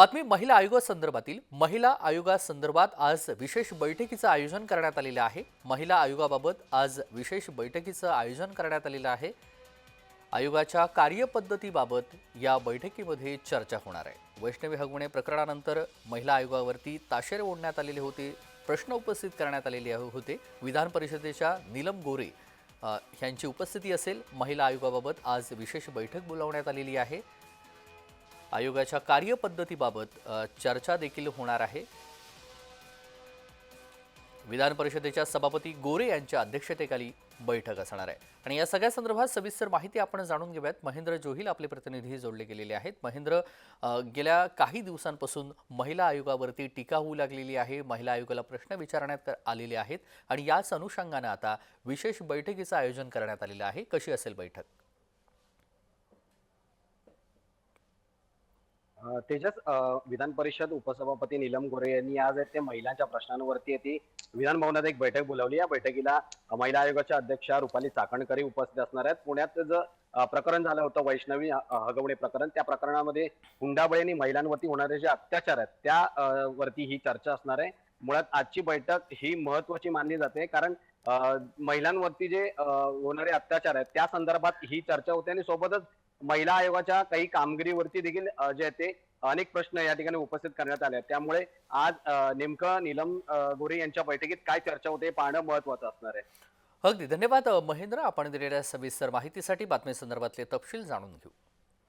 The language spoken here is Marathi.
बातमी महिला आयोगासंदर्भातील. महिला आयोगासंदर्भात आज विशेष बैठकीचं आयोजन करण्यात आलेलं आहे. महिला आयोगाबाबत आज विशेष बैठकीचं आयोजन करण्यात आलेलं आहे. आयोगाच्या कार्यपद्धतीबाबत या बैठकीमध्ये चर्चा होणार आहे. वैष्णवी हगवणे प्रकरणानंतर महिला आयोगावरती ताशेरे ओढण्यात आलेले होते. प्रश्न उपस्थित करण्यात आलेले होते. विधान परिषदेच्या नीलम गोरे यांची उपस्थिती असेल. महिला आयोगाबाबत आज विशेष बैठक बोलावण्यात आलेली आहे. आयोगाच्या कार्यपद्धतीबाबत चर्चा देखील होणार आहे. विधान परिषदेच्या सभापती गोरे यांच्या अध्यक्षतेखाली बैठक असणार आहे. आणि या सगळ्या संदर्भात सविस्तर माहिती आपण जाणून घेऊयात. महेंद्र जोहिल आपले प्रतिनिधी जोडले गेलेले आहेत. महेंद्र गेल्या काही दिवसांपासून महिला आयोगावरती टीका होऊ लागलेली आहे. महिला आयोगाला प्रश्न विचारण्यात आलेले आहेत. आणि याच अनुषंगानं आता विशेष बैठकीचं आयोजन करण्यात आलेलं आहे. कशी असेल बैठक? तेजस विधान परिषद उपसभापती नीलम गोरे यांनी आज ते महिलांच्या प्रश्नांवरती ती विधान भवनात एक बैठक बोलावली. या बैठकीला महिला आयोगाच्या अध्यक्षा रुपाली चाकणकरी उपस्थित असणार आहेत. पुण्यात जे प्रकरण झालं होतं वैष्णवी हगवणे प्रकरण. त्या प्रकरणामध्ये हुंडाबळी आणि महिलांवरती होणारे जे अत्याचार आहेत त्यावरती ही चर्चा असणार आहे. मुळात आजची बैठक ही महत्वाची मानली जाते. कारण महिलांवरती जे होणारे अत्याचार आहेत त्या संदर्भात ही चर्चा होते आणि सोबतच महिला आयोगाच्या काही कामगिरीवरती देखील जे आहे ते अनेक प्रश्न या ठिकाणी उपस्थित करण्यात आले आहेत. त्यामुळे आज नेमकं नीलम गोरे यांच्या बैठकीत काय चर्चा होते पाहणं महत्वाचं असणार आहे. अगदी. धन्यवाद महेंद्र. आपण दिलेल्या सविस्तर माहितीसाठी बातमी संदर्भातले तपशील जाणून घेऊ.